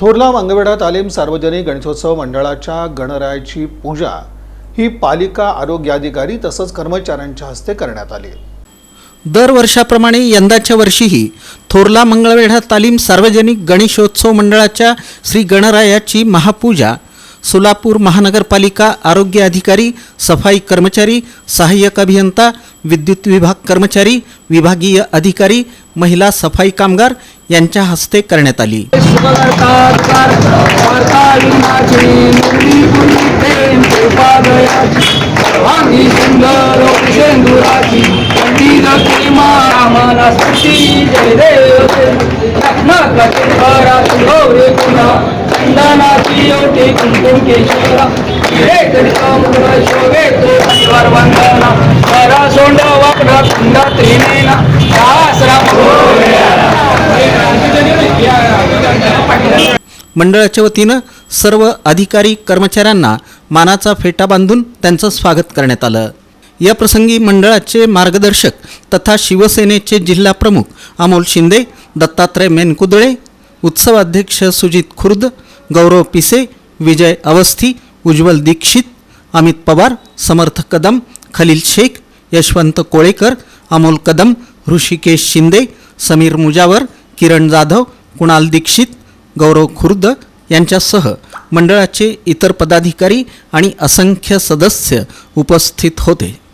थोरला मंगळवेढा तालीम सार्वजनिक गणेशोत्सव मंडळाच्या गणरायाची पूजा. ही पालिका आरोग्याधिकारी तसंच कर्मचाऱ्यांच्या हस्ते करण्यात आली. दरवर्षाप्रमाणे यंदाच्या वर्षीही थोरला मंगळवेढा तालीम सार्वजनिक गणेशोत्सव मंडळाच्या श्री गणरायाची महापूजा. सोलापूर महानगरपालिका आरोग्य अधिकारी सफाई कर्मचारी सहाय्यक अभियंता विद्युत विभाग कर्मचारी विभागीय अधिकारी महिला सफाई कामगार यांच्या हस्ते करण्यात आली शोभे तो परिवार वंदना करा सोंडा वाकडा कुंडा त्रिनेना मंडळाच्या वतीनं सर्व अधिकारी कर्मचाऱ्यांना मानाचा फेटा बांधून त्यांचं स्वागत करण्यात आलं. या प्रसंगी मंडळाचे मार्गदर्शक तथा शिवसेनेचे जिल्हा प्रमुख अमोल शिंदे दत्तात्रय मेनकुदळे उत्सवाध्यक्ष सुजित खुर्द गौरव पिसे विजय अवस्थी उज्ज्वल दीक्षित अमित पवार समर्थ कदम खलील शेख यशवंत कोळेकर अमोल कदम ऋषिकेश शिंदे समीर मुजावर किरण जाधव कुणाल दीक्षित गौरव खुर्द यांच्यासह मंडळाचे इतर पदाधिकारी आणि असंख्य सदस्य उपस्थित होते.